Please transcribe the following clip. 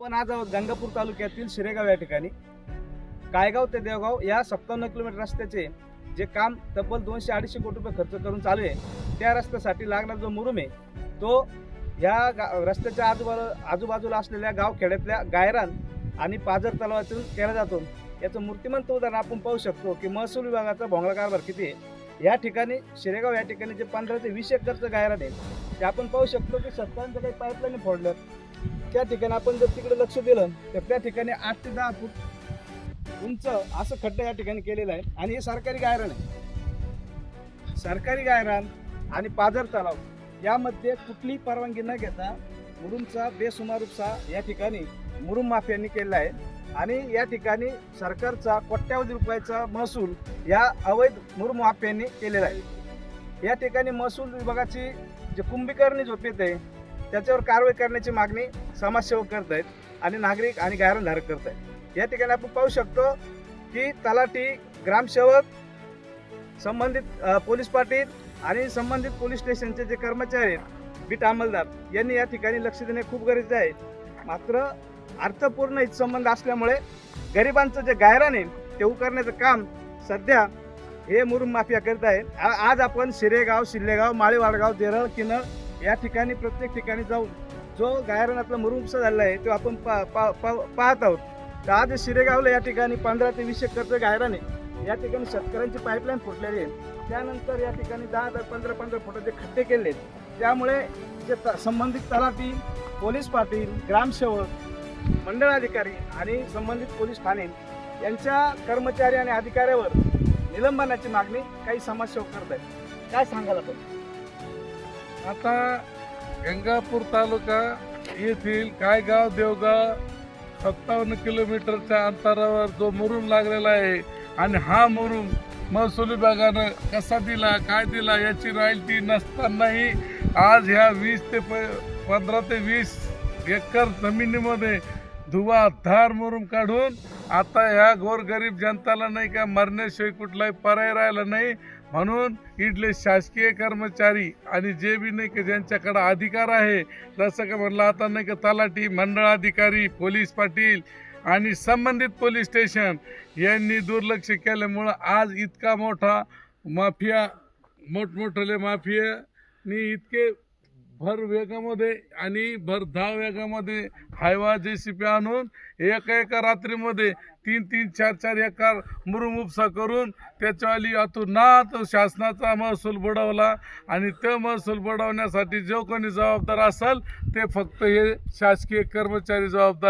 आपण आज आहोत गंगापूर तालुक्यातील शिरेगाव या ठिकाणी. कायगाव ते देवगाव या सत्तावन्न किलोमीटर रस्त्याचे जे काम तब्बल दोनशे अडीचशे कोटी रुपये खर्च करून चालू आहे त्या रस्त्यासाठी लागणारा जो मुरुम आहे तो ह्या गा रस्त्याच्या आजूबाजू आजूबाजूला असलेल्या गावखेड्यातल्या गायरान आणि पाझर तलावातून केला जातो. याचं मूर्तिमंत उदाहरण आपण पाहू शकतो की महसूल विभागाचा भोंगळा कारभार किती आहे. या ठिकाणी शिरेगाव या ठिकाणी जे पंधरा ते वीस एकरचं गायरान आहे ते आपण पाहू शकतो की सत्तांचं काही पाईपलाईन फोडलं त्या ठिकाणी आपण जर तिकडे लक्ष दिलं तर त्या ठिकाणी आठ ते दहा फूट उंच असं खड्डा या ठिकाणी केलेलं आहे. आणि हे सरकारी गायरान आहे. सरकारी गायरान आणि पाझर तलाव यामध्ये कुठलीही परवानगी न घेता मुरुमचा बेसुमार उपसा या ठिकाणी मुरुम माफियांनी केलेला आहे. आणि या ठिकाणी सरकारचा कोट्यावधी रुपयाचा महसूल या अवैध मुरुम माफियांनी केलेला आहे. या ठिकाणी महसूल विभागाची जे कुंभीकरणी झोपेत आहे त्याच्यावर कारवाई करण्याची मागणी समाजसेवक करत आहेत आणि नागरिक आणि गायरणधारक करत आहेत या ठिकाणी आपण पाहू शकतो की तलाठी ग्रामसेवक संबंधित पोलीस पाटील आणि संबंधित पोलीस स्टेशनचे जे कर्मचारी आहेत बीट अंमलदार यांनी या ठिकाणी लक्ष देणे खूप गरजेचे आहे. मात्र अर्थपूर्ण हितसंबंध असल्यामुळे गरिबांचं जे गायरान आहे ते उकारण्याचं काम सध्या हे मुरुम माफिया करत आहे. आज आपण शिरेगाव शिल्लेगाव माळेवाडगाव देरळ किनळ या ठिकाणी प्रत्येक ठिकाणी जाऊन जो गायरणातला मुरुमसा झालेला आहे तो आपण पा, पा, पाहत आहोत. तर आज शिरेगावला या ठिकाणी पंधरा ते वीस एकरचं गायरान आहे या ठिकाणी शेतकऱ्यांची पाईपलाईन फुटलेली आहे. त्यानंतर या ठिकाणी दहा दहा पंधरा पंधरा फुटाचे खड्डे केले आहेत. त्यामुळे जे त- संबंधित तलाठी पोलीस पाटील ग्रामसेवक मंडळ अधिकारी आणि संबंधित पोलीस ठाणे यांच्या कर्मचारी आणि अधिकाऱ्यावर निलंबनाची मागणी काही समाजसेवक करत आहेत काय सांगाल आपण? आता गंगापूर तालुका येथील कायगाव देवगाव सत्तावन्न किलोमीटरच्या अंतरावर जो मुरुम लागलेला आहे आणि हा मुरुम महसूल विभागानं कसा दिला काय दिला याची रॉयल्टी नसतानाही आज ह्या वीस ते प पंधरा ते वीस एकर जमिनीमध्ये धुवाधार मुरुम काढून आता ह्या गोरगरीब जनताला नाही का मरण्याशिवाय कुठलाही पर्याय राहिला नाही. म्हणून इथले शासकीय कर्मचारी आणि जे बी नाही का ज्यांच्याकडे अधिकार आहे जसं का म्हणलं आता नाही का तलाठी मंडळ अधिकारी पोलीस पाटील आणि संबंधित पोलीस स्टेशन यांनी दुर्लक्ष केल्यामुळं आज इतका मोठा माफिया मोठमोठले माफियानी इतके भर वेगामध्ये आणि भर दहा वेगामध्ये हायवा जे सी पी आणून एका एका रात्रीमध्ये तीन तीन चार चार एकर मुरुमुपसा करून त्याच्यावाली अतुनात शासनाचा महसूल बुडवला आणि ते महसूल बुडवण्यासाठी जो कोणी जबाबदार असेल ते फक्त हे शासकीय कर्मचारी जबाबदार